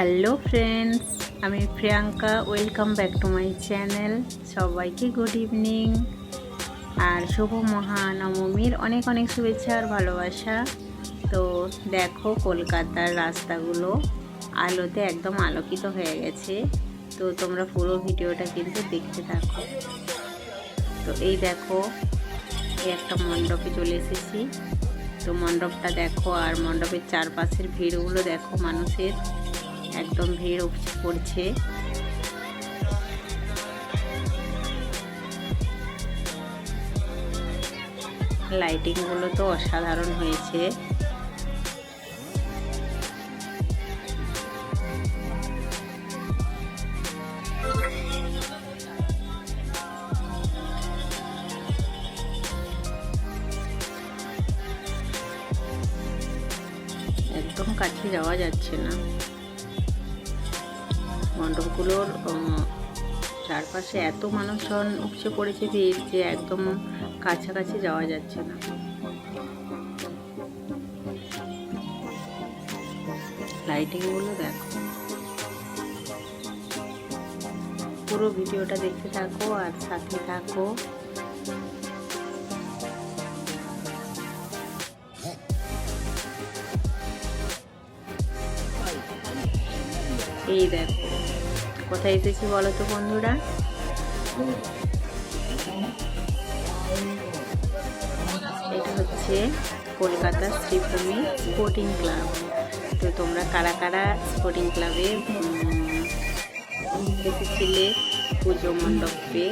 Hello friends, আমি Priyanka, welcome back to my channel. সবাইকে good evening. আর শুভ মহানবমীর অনেক অনেক শুভেচ্ছা আর ভালোবাসা। তো দেখো কলকাতার রাস্তাগুলো আলোতে একদম আলোকিত হয়ে গেছে। তো তোমরা পুরো ভিডিওটা কিন্তু দেখতে থাকো। তো এই দেখো, এই একটা মণ্ডপে চলে এসেছি। তো মণ্ডপটা দেখো, আর মণ্ডপের চারপাশের ভিড়গুলো দেখো মানুষের। একদম ভিড় উপচে পড়ছে। লাইটিংগুলো তো অসাধারণ হয়েছে। একদম কাছে যাওয়া যাচ্ছে না। মণ্ডপগুলোর চারপাশে এত মানুষজন উপচে পড়েছে ভিড় যে একদম কাছাকাছি যাওয়া যাচ্ছে না। লাইটিংগুলো দেখো। পুরো ভিডিওটা দেখতে থাকো আর সাথে থাকো। এই দেখো। কোথায় এসেছি বলো তো বন্ধুরা? এটা হচ্ছে কলকাতা শ্রীভূমি স্পোর্টিং ক্লাব। তো তোমরা কারা কারা স্পোর্টিং ক্লাবে এসেছিলে পুজো মণ্ডপে,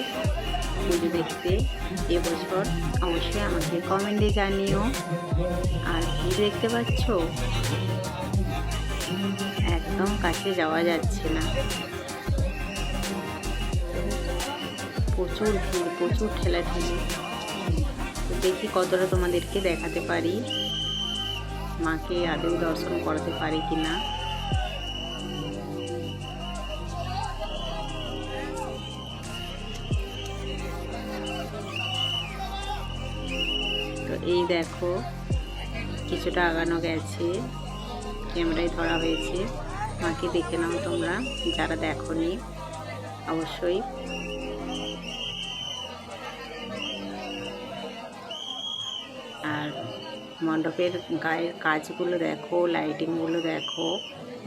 পুজো দেখতে, এবছর অবশ্যই আমাকে কমেন্টে জানিও। আর কি দেখতে পাচ্ছ? একদম কাছে যাওয়া যাচ্ছে না। প্রচুর ভিড়, প্রচুর ঠেলাঠেলি তো দেখি কতটা তোমাদেরকে দেখাতে পারি। মাকে আদৌ দর্শন করাতে পারি কি না তো এই দেখো, কিছুটা আগানো গেছে। ক্যামেরায় ধরা হয়েছে। মাকে দেখে নাও তোমরা, যারা দেখনি, অবশ্যই। মণ্ডপের গায়ের কাজগুলো দেখো লাইটিংগুলো দেখো,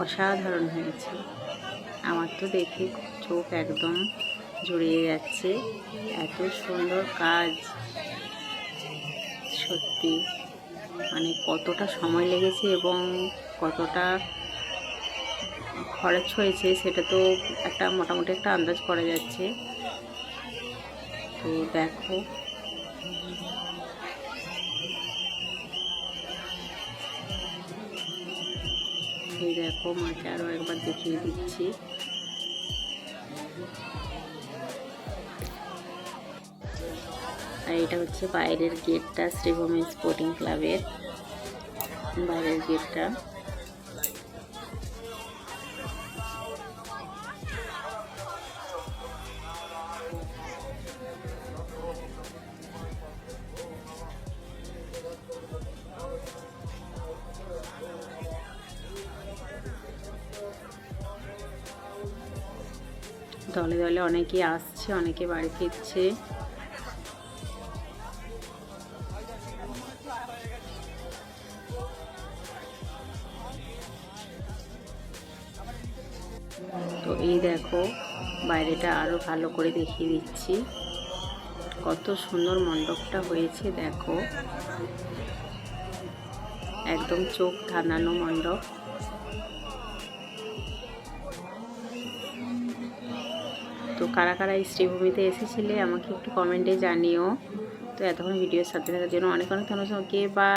অসাধারণ হয়েছে। আমার তো দেখে চোখ একদম জুড়িয়ে যাচ্ছে। এত সুন্দর কাজ। সত্যি মানে কতটা সময় লেগেছে এবং কতটা খরচ হয়েছে সেটা তো একটা মোটামুটি একটা আন্দাজ করা যাচ্ছে। তো দেখো এই দেখো, মাকে আরও একবার দেখিয়ে দিচ্ছি। আর এটা হচ্ছে বাইরের গেটটা, শ্রীভূমি স্পোর্টিং ক্লাবের বাইরের গেটটা। দলে দলে অনেকে আসছে, অনেকে বাড়ি ফিরছে। তো এই দেখো, বাইরেটা আরও ভালো করে দেখিয়ে দিচ্ছি। কত সুন্দর মণ্ডপটা হয়েছে, দেখো। একদম চোখ ধানানো মণ্ডপ। তো কারা কারা এই শ্রীভূমিতে এসেছিলে আমাকে একটু কমেন্টে জানিও। তো এতক্ষণ ভিডিওর সাথে থাকার জন্য অনেক অনেক ধন্যবাদ। বা